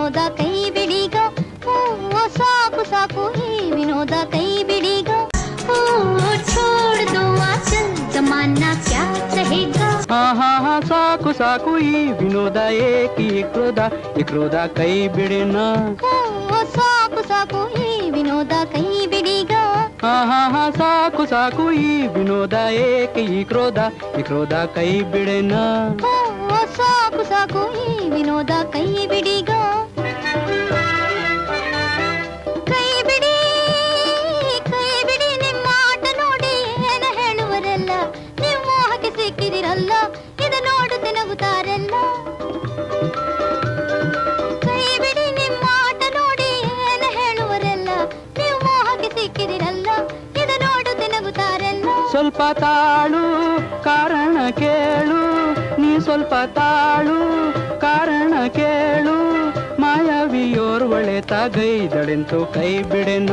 ವಿನೋದ ಕೈ ಬಿಡಿಗ ಓ ಸಾಕು ಸಾಕು ಈ ವಿನೋದ ಕೈ ಬಿಡಿಗ ಓ छोड़ दो आचल जमाना क्या हाँ, हाँ, हाँ, साकु साकु ई विनोदा एक ही क्रोधा क्रोधा कई बिड़ना ओ हम्म, साकु साकु ई विनोदा कई बिड़ेगा हाँ हाँ साकु साकु ई विनोदा एक ही क्रोधा क्रोधा कई बिड़ना ओ हम्म, साकु साकु ही विनोदा कहीं बिड़ेगा ನಗುತ್ತಾರೆಲ್ಲ ಕೈ ಬಿಡಿ ನಿಮ್ಮ ಆಟ ನೋಡಿ ಏನ ಹೇಳುವರೆಲ್ಲ? ನೀವು ಮೋಹಕ್ಕೆ ಸಿಕ್ಕಿದಿರಲ್ಲ ಇದು ನೋಡುತ್ತೆ ನಗುತ್ತಾರೆಲ್ಲ ಸ್ವಲ್ಪ ತಾಳು ಕಾರಣ ಕೇಳು. ನೀ ಸ್ವಲ್ಪ ತಾಳು ಕಾರಣ ಕೇಳು. ಮಾಯವಿಯೋರ್ವಳೆ ತಗೈದಳೆಂತು ಕೈ ಬಿಡೆನ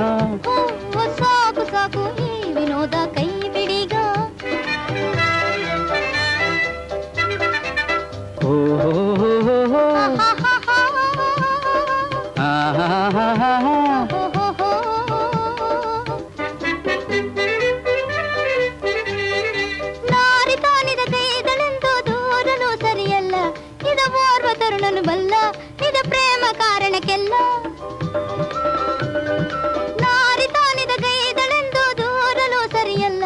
ಕಾರಣಕ್ಕೆಲ್ಲ ನಾರಿ ತಾನಿದ ಗೈದಳೆಂದು ದೂರಲು ಸರಿಯಲ್ಲ.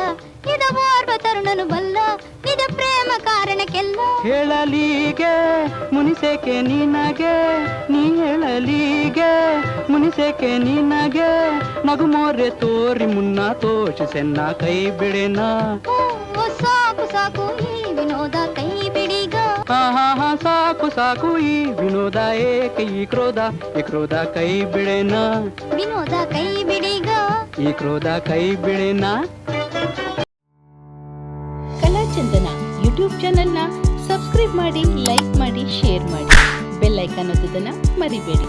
ಇದ ಓರ್ವ ತರುಣನು ಬಲ್ಲ ಇದ ಪ್ರೇಮ ಕಾರಣಕ್ಕೆಲ್ಲ. ಹೇಳಲೀಗೆ ಮುನಿಸೇಕೆ ನಿನಗೆ ನೀ ಹೇಳಲೀಗೆ ಮುನಿಸೇಕೆ ನಿನಗೆ. ನಗು ಮೋರೆ ತೋರಿ ಮುನ್ನ ತೋಷಿಸೆನ್ನ ಕೈ ಬಿಡೆನ. ಸಾಕು ಸಾಕು ಈ ವಿನೋದ ಸಾಕು ಈ ವಿನೋದ ಏಕೆ ಈ ಕ್ರೋಧ? ಈ ಕ್ರೋಧ ಕೈ ಬಿಡೆನ ವಿನೋದ ಕೈ ಬಿಡಿಗ? ಈ ಕ್ರೋಧ ಕೈ ಬಿಡೆನ ಕಲಾಚಂದನ ಯೂಟ್ಯೂಬ್ ಚಾನೆಲ್ನ ಸಬ್ಸ್ಕ್ರೈಬ್ ಮಾಡಿ ಲೈಕ್ ಮಾಡಿ ಶೇರ್ ಮಾಡಿ. ಬೆಲ್ ಐಕಾನ್ ಅನ್ನೋದನ್ನ ಮರಿಬೇಡಿ.